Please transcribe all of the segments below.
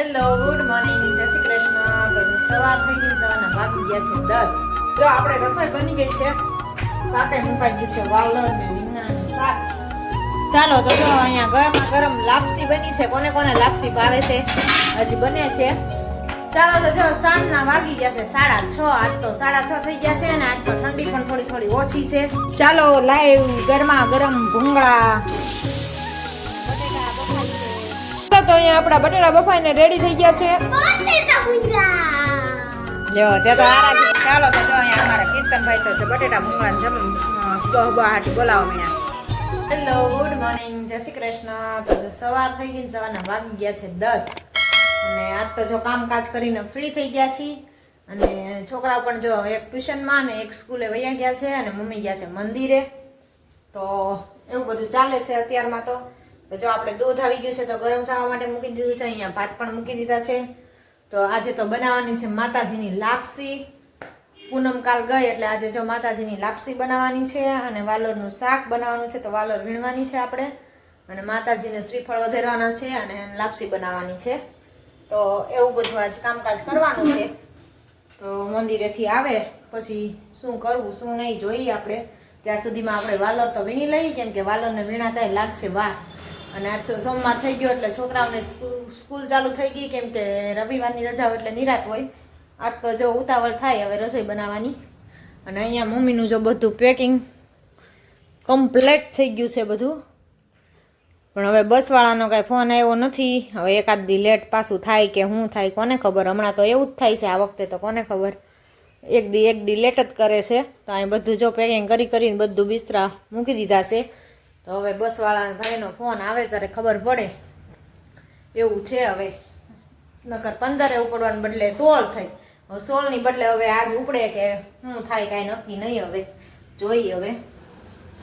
Hello good morning જય શ્રી કૃષ્ણ. તો સવાર થઈ ગઈ, સવારના વાગી ગયા છે દસ. જો આપણે રસોઈ બની ગઈ છે શાકે મુકાઈ ગયું છે વાલોર ને રીંગણાનું શાક. ચાલો, તો જો અહીંયા ગરમા ગરમ લાપસી બની છે. કોને કોને લાપસી ભાવે છે? હજી બને છે. ચાલો, તો જો સાંજના વાગી ગયા છે સાડા છ, આજ તો સાડા છ થઈ ગયા છે અને આજ તો ઠંડી પણ થોડી થોડી ઓછી છે. ચાલો, લાઈવ ગરમા ગરમ ભૂંગળા. તો અહીંયા આપણા બટેટા બફાઈને રેડી થઈ ગયા છે. લ્યો તે તો આરા ચાલો તો જો અહીંયા અમારા કીર્તનભાઈ તો છે બટેટા મૂંગળા જમ બહાટી બોલાવો અહીંયા હેલો ગુડ મોર્નિંગ જય શ્રી કૃષ્ણ. તો જો સવાર થઈ ગઈ સવારના વાગી ગયા છે દસ. અને આજ તો જો કામકાજ કરીને ફ્રી થઈ ગયા છીએ. અને છોકરાઓ પણ જો એક ટ્યુશનમાં ને એક સ્કૂલે વયા ગયા છે અને મમ્મી ગયા છે મંદિરે. તો એવું બધું ચાલે છે અત્યારમાં તો. જો આપણે દૂધ આવી ગયું છે તો ગરમ થવા માટે મૂકી દીધું છે, અહીંયા ભાત પણ મૂકી દીધા છે. તો આજે તો બનાવવાની છે માતાજીની લાપસી. પૂનમ કાલ ગઈ એટલે આજે જો માતાજીની લાપસી બનાવવાની છે અને વાલોરનું શાક બનાવવાનું છે તો વાલોર વીણવાની છે આપણે. અને માતાજીને શ્રીફળ વધેરવાના છે અને લાપસી બનાવવાની છે. તો એવું બધું આજ કામકાજ કરવાનું છે. તો મંદિરેથી આવે, પછી શું કરવું, શું નહીં જોઈએ આપણે. ત્યાં સુધીમાં આપણે વાલર તો વીણી લઈએ, કેમ કે વાલરને વીણાતા લાગશે વાર અને આજ સોમવાર થઈ ગયો એટલે છોકરાઓને સ્કૂલ સ્કૂલ ચાલુ થઈ ગઈ, કેમ કે રવિવારની રજા હોય એટલે નિરાત હોય. આજ તો જો ઉતાવળ થાય હવે રસોઈ બનાવવાની. અને અહીંયા મમ્મીનું જો બધું પેકિંગ કમ્પ્લેટ થઈ ગયું છે બધું. પણ હવે બસવાળાનો કાંઈ ફોન આવ્યો નથી. હવે એકાદ દી લેટ પાછું થાય કે શું થાય, કોને ખબર? હમણાં તો એવું જ થાય છે આ વખતે તો કોને ખબર? એક દી એક દી લેટ જ કરે છે. તો અહીં બધું જો પેકિંગ કરી, કરીને બધું બિસ્તરા મૂકી દીધા છે. તો હવે બસવાળા ભાઈનો ફોન આવે ત્યારે ખબર પડે. એવું છે હવે. નકર પંદરે ઉપડવાને બદલે સોળ થઈ હવે સોળની બદલે હવે આજ ઉપડે કે શું થાય કાંઈ નક્કી નહીં હવે. જોઈએ હવે.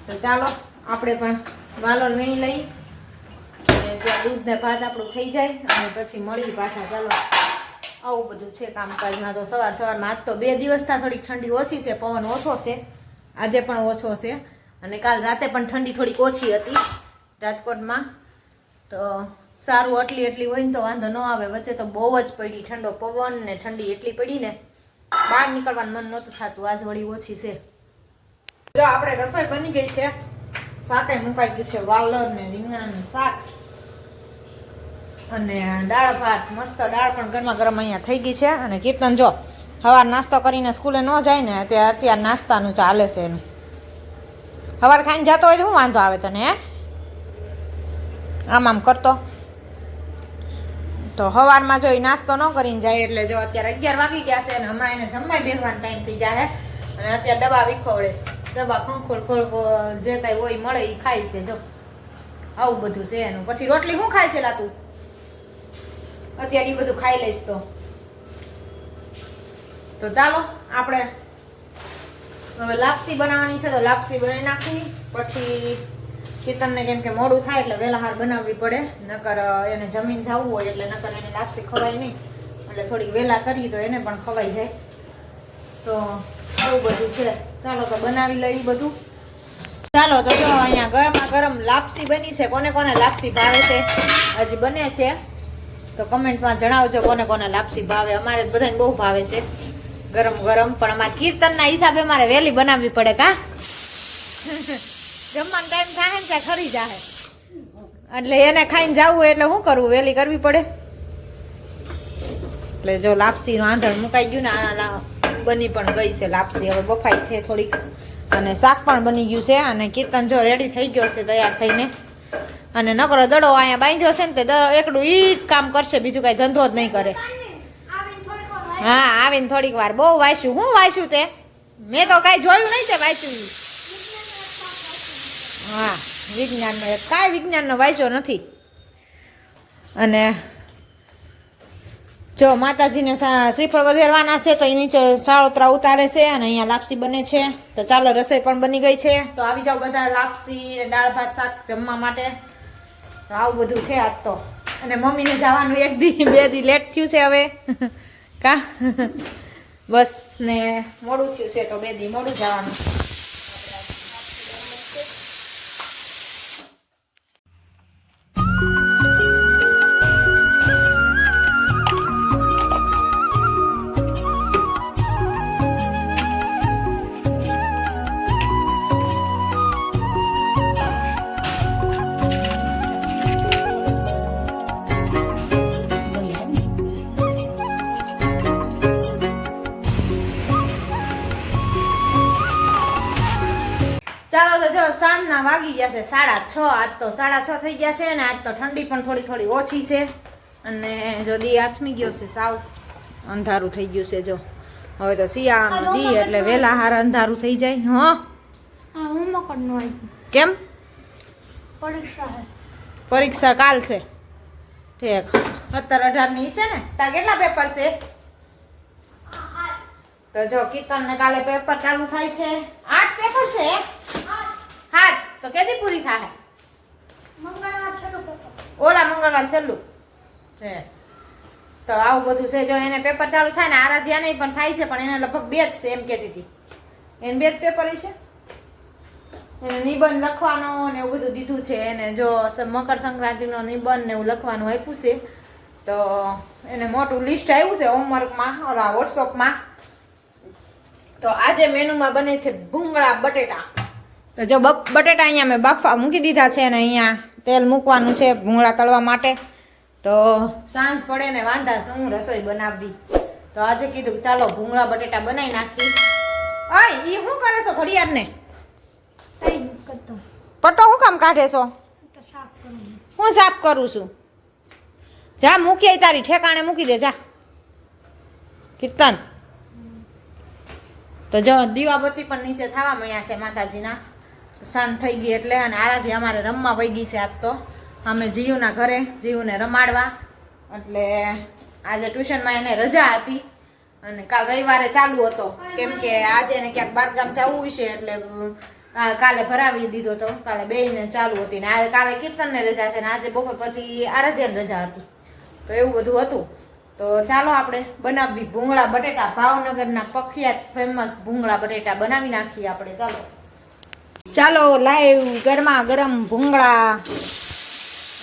તો ચાલો, આપણે પણ વાલોર વીણી લઈએ ત્યાં દૂધ ને ભાત આપણું થઈ જાય અને પછી મળી પાછા ચાલો. આવું બધું છે કામકાજમાં. તો સવાર સવારમાં આજ તો બે દિવસથી થોડીક ઠંડી ઓછી છે, પવન ઓછો છે. આજે પણ ઓછો છે. અને કાલ રાતે પણ ઠંડી થોડીક ઓછી હતી રાજકોટમાં. તો સારું આટલી એટલી હોય ને તો વાંધો ન આવે. વચ્ચે તો બહુ જ પડી ઠંડો પવન ને ઠંડી એટલી પડી ને બહાર નીકળવાનું મન નહોતું થતું. આજ વળી ઓછી છે. જો આપણે રસોઈ બની ગઈ છે. શાકે મુકાઈ ગયું છે વાલર ને રીંગણાનું શાક. અને દાળ ભાત, મસ્ત દાળ પણ ગરમા ગરમ અહીંયા થઈ ગઈ છે. અને કીર્તન જો સવાર નાસ્તો કરીને સ્કૂલે ન જાય ને, તે અત્યારે નાસ્તાનું ચાલે છે એનું. સવાર ખાઈને જતો હોય તો શું વાંધો આવે તને, હે? આમ આમ કરતો. તો સવારમાં જો એ નાસ્તો ન કરીને જાય એટલે જો અત્યારે અગિયાર વાગી ગયા છે અને હમણાં એને જમવાય બેસવાનો ટાઈમ થઈ જાય અને અત્યારે દવા વિખોવડેશ ડબ્બા ખંખોળ ખોળ જે કાંઈ હોય મળે એ ખાય છે, જો. આવું બધું છે એનું. પછી રોટલી શું ખાય છે લાતું અત્યારે એ બધું ખાઈ લઈશ તો. તો ચાલો, આપણે હવે લાપસી બનાવવાની છે તો લાપસી બનાવી નાખી. પછી ચિતનને કેમ કે મોડું થાય એટલે વહેલા હાર બનાવવી પડે. નકર એને જમીન જવું હોય એટલે નકર એને લાપસી ખવાય નહીં. એટલે થોડીક વહેલા કરીએ તો એને પણ ખવાઈ જાય. તો આવું બધું છે. ચાલો તો બનાવી લઈ બધું. ચાલો તો જો અહીંયા ગરમા ગરમ લાપસી બની છે. કોને કોને લાપસી ભાવે છે? હજી બને છે. તો કમેન્ટમાં જણાવજો કોને કોને લાપસી ભાવે. અમારે બધાને બહુ ભાવે છે. ગરમ ગરમ પણ અમારે કીર્તનના હિસાબે મારે વહેલી બનાવવી પડે કા? જમવાનો ટાઈમ થાય ને ત્યાં ખરી જાય એટલે એને ખાઈને જવું એટલે શું કરવું? વહેલી કરવી પડે. એટલે જો લાપસીનું આંધણ મુકાઈ ગયું ને બની પણ ગઈ છે લાપસી. હવે બફાઈ છે થોડીક. અને શાક પણ બની ગયું છે. અને કીર્તન જો રેડી થઈ ગયો છે તૈયાર થઈને. અને નકરો દડો અહીંયા બાંધ્યો છે ને તે એકડું ઈ જ કામ કરશે બીજું કાંઈ ધંધો જ નહીં કરે. હા, આવીને થોડીક વાર બહુ વાંચ્યું. હું વાંચ્યું તે? મેં તો કાંઈ જોયું નહીં તે વાંચ્યું હા, વિજ્ઞાનનો કાંઈ વિજ્ઞાનનો વાંચ્યો નથી. અને જો માતાજીને શ્રીફળ વધેરવાના છે, તો એ નીચે સાળોતરા ઉતારે છે અને અહીંયા લાપસી બને છે. તો ચાલો, રસોઈ પણ બની ગઈ છે. તો આવી જાઓ બધા લાપસી દાળ, ભાત, શાક જમવા માટે. આવું બધું છે આજ તો. અને મમ્મીને જવાનું એક દી, બે દી લેટ થયું છે હવે. કા? બસ ને મોડું થયું છે તો બે દી મોડું જવાનું. સવારના વાગી ગયા છે સાડા છ આજ તો સાડા છ થઈ ગયા છે અને આજ તો ઠંડી પણ થોડી થોડી ઓછી છે. અને જો દી આથમી ગયો છે સાવ અંધારું થઈ ગયું છે જો. હવે તો શિયાળાનો દી એટલે વહેલા હાર અંધારું થઈ જાય હા? કેમ? પરીક્ષા પરીક્ષા કાલ છે. ઠીક. સત્તર અઢારની છે ને તાર કેટલા પેપર છે? તો જો કીર્તન ને કાલે પેપર ચાલુ થાય છે. આઠ પેપર છે. હાથ તો કેદી પૂરી થાય મંગળવાર છેલ્લું ઓલા મંગળવાર છેલ્લું? છે તો આવું બધું છે જો એને પેપર ચાલુ થાય ને આરાધ્યા નહીં પણ થાય છે પણ એને લગભગ બે જ છે એમ કહેતી હતી. એને બે જ પેપર છે એને નિબંધ લખવાનો ને એવું બધું દીધું છે એને જો મકર સંક્રાંતિનો નિબંધ ને એવું લખવાનું આપ્યું છે તો એને મોટું લિસ્ટ આવ્યું છે હોમવર્કમાં ઓલા વોટ્સઅપમાં તો આજે મેનુમાં બને છે ભૂંગળા બટેટા. તો જો બટેટા અહીંયા મેં બાફવા મૂકી દીધા છે અને અહીંયા તેલ મૂકવાનું છે ભૂંગળા તળવા માટે. તો સાંજ પડે ને વાંધા શું રસોઈ બનાવવી. તો આજે કીધું ચાલો ભૂંગળા બટેટા બનાવી નાખી અય એ શું કરે છો ઘડિયાળને? પટ્ટો શું કામ કાઢે છો? હું સાફ કરું છું. જા મૂકી આય તારી ઠેકાણે મૂકી દે જા. કીર્તન. તો જો દીવાબત્તી પણ નીચે થવા મળ્યા છે માતાજીના. શાંત થઈ ગઈ એટલે અને આરાધી અમારે રમવા વહી ગઈ છે આજ તો. અમે જીયુના ઘરે, જીયુને રમાડવા. એટલે આજે ટ્યુશનમાં એને રજા હતી. અને કાલ રવિવારે ચાલુ હતો. કેમ કે આજે એને ક્યાંક બારગામ જવું છે એટલે કાલે ભરાવી દીધો હતો કાલે બેયને ચાલુ હતી ને આજે કાલે કીર્તનને રજા છે ને આજે બપોર પછી આરાધ્યાને રજા હતી. તો એવું બધું હતું. તો ચાલો આપણે બનાવવી ભૂંગળા બટેટા. ભાવનગરના પ્રખ્યાત ફેમસ ભૂંગળા બટેટા બનાવી નાખીએ આપણે. ચાલો. ચાલો લાઈવ ગરમા ગરમ ભૂંગળા.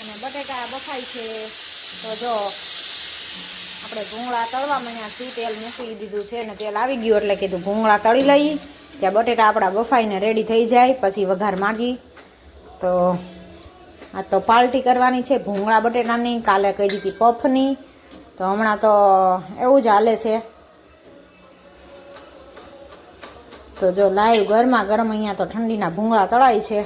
અને બટેટા બફાય છે. તો જો, આપણે ભૂંગળા તળવા માંડ્યા શું તેલ મૂકી દીધું છે ને તેલ આવી ગયું એટલે કીધું ભૂંગળા તળી લઈ. ત્યાં બટેટા આપણા બફાઈને રેડી થઈ જાય, પછી વઘાર માંગી તો આ તો પાર્ટી કરવાની છે ભૂંગળા બટેટાની. કાલે કહી દીધી પફની. તો હમણાં તો એવું જ હાલે છે. તો જો લાઈવ ગરમા ગરમ અહીંયા તો ઠંડીના ભૂંગળા તળાય છે.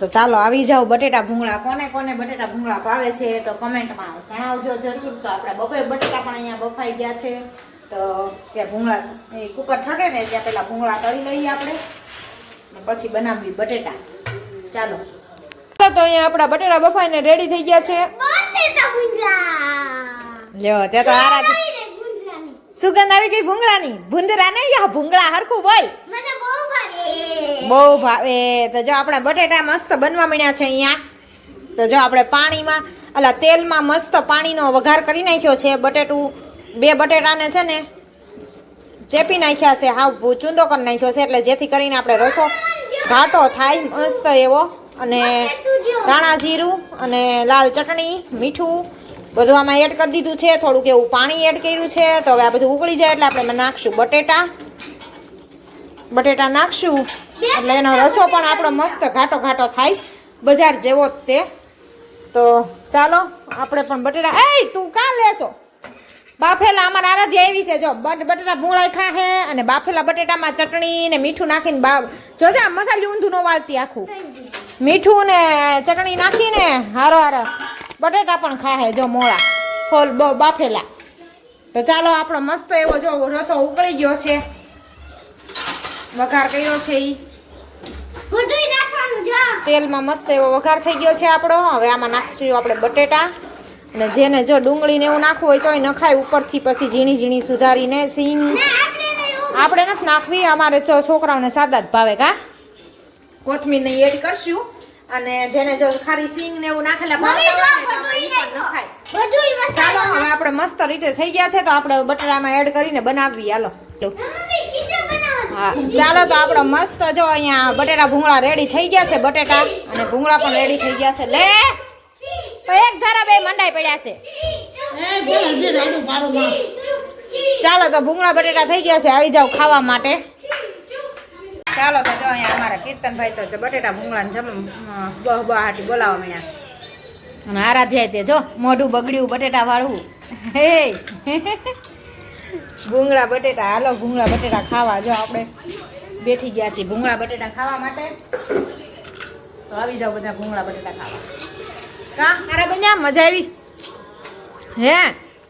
તો ચાલો આવી જાઓ બટેટા ભૂંગળા. કોને કોને બટેટા ભૂંગળા ભાવે છે તો કમેન્ટમાં જણાવજો જરૂર. તો આપણે બપોર બટેટા પણ અહીંયા બફાઈ ગયા છે. તો ત્યાં ભૂંગળા એ કુકર ઠરે ને ત્યાં પેલા ભૂંગળા તળી લઈએ આપણે. ને પછી બનાવવી બટેટા. ચાલો. તો અહીંયા આપણા બટેટા બફાઈને રેડી થઈ ગયા છે. લ્યો ત્યાં તો ગુંજરાની સુગંધ આવી ગઈ ભૂંગળાની. ભૂંદરા નહીં આ ભૂંગળા હરખું બોલ. મને બહુ ભાવે. બહુ ભાવે. તો જો આપણા બટેટા મસ્ત બનવા મળ્યા છે અહીંયા. તો જો આપણે પાણીમાં અલા તેલમાં મસ્ત પાણીનો વઘાર કરી નાખ્યો છે. બટેટું બે બટેટાને છે ને ચેપી નાખ્યા છે. હાવ ચૂંદો કરી નાખ્યો છે. એટલે જેથી કરીને આપણે રસો ઘાટો થાય મસ્ત એવો. અને ધાણા જીરું અને લાલ ચટણી મીઠું બધું આમાં એડ કરી દીધું છે, થોડુંક એવું પાણી એડ કર્યું છે, તો હવે આ બધું ઉકળી જાય એટલે આપણે એમાં નાખશું બટેટા. બટેટા નાખશું, એટલે એનો રસો પણ આપણો મસ્ત ઘાટો ઘાટો થાય, બજાર જેવો જ તે. તો ચાલો, આપણે પણ બટેટા એ તું કાં લેશો? બાફેલા અમારા આરાધ્ય એવી છે, જો, બટ- બટેટા ભૂંગળાઈ ખાહે અને બાફેલા બટેટામાં ચટણી ને મીઠું નાખીને બા જોજે મસાલી ઊંધું ન વાળતી આખું. મીઠું ને ચટણી નાખીને, હારો હારો. બટેટા પણ ખાહે જો મોળા. ફોલ બહુ બાફેલા. તો ચાલો આપણો મસ્ત એવો જો રસો ઉકળી ગયો છે. વઘાર કર્યો છે ઈ. તેલમાં મસ્ત એવો વઘાર થઈ ગયો છે આપણો. હવે આમાં નાખશું આપણે બટેટા. અને જેને જો ડુંગળીને એવું નાખવું હોય તોય નખાય ઉપરથી પછી ઝીણી ઝીણી સુધારીને સીંગ આપણે આપણે નથી નાખવી અમારે તો છોકરાઓને સાદા જ ભાવે કા? કોથમીર ને એડ કરશું. અને જેને જો ખારી સિંગ ને એવું નાખેલા ચાલો હવે આપણે મસ્ત રીતે થઈ ગયા છે તો આપણે બટેટામાં એડ કરીને બનાવીએ. હાલો હા ચાલો તો આપણો મસ્ત જો અહીંયા બટેટા ભૂંગળા રેડી થઈ ગયા છે બટેટા. અને ભૂંગળા પણ રેડી થઈ ગયા છે. લે! તો એક ધારા બે મંડાઈ પડ્યા છે. ચાલો તો ભૂંગળા બટેટા થઈ ગયા છે. આવી જાવ ખાવા માટે. ચાલો તો જો અહીંયા અમારા કીર્તનભાઈ તો જો બટેટા ભૂંગળાને જમ બહ બહાટી બોલાવવા મળ્યા છે. અને આરાધ્યાય તે જો મોઢું બગડ્યું બટેટા વાળવું. હે. ભૂંગળા બટેટા હાલો ભૂંગળા બટેટા ખાવા. જો આપણે બેઠી ગયા છીએ ભૂંગળા બટેટા ખાવા માટે. તો આવી જાઓ બધા ભૂંગળા બટેટા ખાવા. કા મારા બન્યા મજા આવી? હે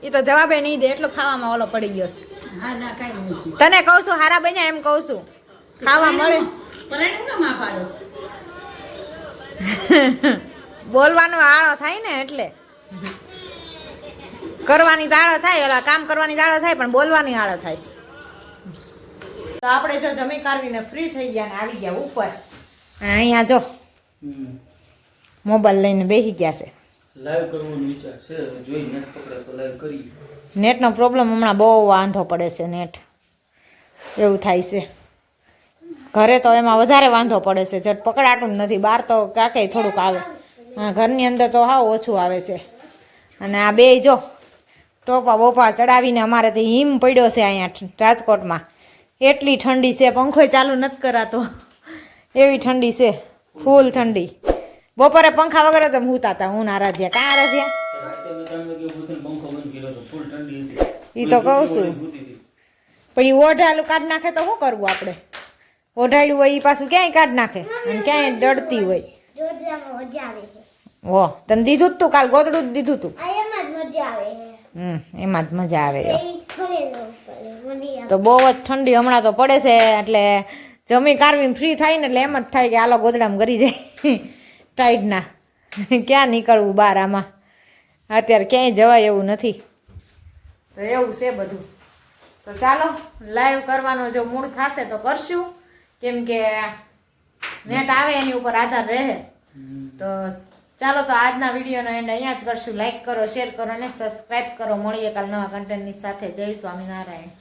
એ તો જવાબે નહીં દે એટલો ખાવામાં ઓલો પડી ગયો છે. હા તને કહું છું હારા બન્યા એમ કહું છું. ખાવા મળે. બોલવાનો આળો થાય ને એટલે. કરવાની તાળો થાય ઓલા કામ કરવાની તાળો થાય પણ બોલવાની આળો થાય. છે તો આપણે જો જમી કાઢવીને ફ્રી થઈ ગયા ને આવી ગયા ઉપર. અહીંયા જો. મોબાઈલ લઈને બેસી ગયા છે. લાઈવ કરવાનો વિચાર છે જોઈ નેટ પકડે તો લાઈવ કરી નેટનો પ્રોબ્લેમ હમણાં બહુ વાંધો પડે છે નેટ. એવું થાય છે. ઘરે તો એમાં વધારે વાંધો પડે છે. જટ પકડાતું નથી. બહાર તો કાંકે થોડુંક આવે. હા, ઘરની અંદર તો હાવ ઓછું આવે છે. અને આ બે જો, ટોપા બોપા ચડાવીને અમારે તો હિમ પડ્યો છે અહીંયા રાજકોટમાં. એટલી ઠંડી છે. પંખોય ચાલુ નથી કરાતો. એવી ઠંડી છે. ફૂલ ઠંડી. બપોરે પંખા વગર તો હુતા હતા હું ના રાજ્યા કાં રાજ્યા પંખો ઈ તો કહું છું. પણ એ ઓઢાલું કાઢ નાખે તો શું કરવું આપણે? ઓઢાડ્યું હોય એ પાછું ક્યાંય કાઢ નાખે અને ક્યાંય ડળતી હોય ઓ તને દીધું તું કાલ ગોદડું જ દીધું તું એમાં જ મજા આવે હમ એમાં જ મજા આવે તો બહુ જ ઠંડી હમણાં તો પડે છે એટલે જમી કારવીને ફ્રી થાય ને એટલે એમ જ થાય કે આલો ગોદડામાં ગરી જાય ટાઈટના ક્યાં નીકળવું બહાર આમાં અત્યારે ક્યાંય જવાય એવું નથી તો એવું છે બધું તો ચાલો લાઈવ કરવાનો જો મૂળ થશે તો કરશું કેમ કે નેટ આવે એની ઉપર આધાર રહે. તો ચાલો તો આજના વિડીયોનો એન્ડ અહીંયા જ કરશું. લાઈક કરો શેર કરો અને સબસ્ક્રાઈબ કરો. મળીએ કાલ નવા કન્ટેન્ટની સાથે. જય સ્વામિનારાયણ.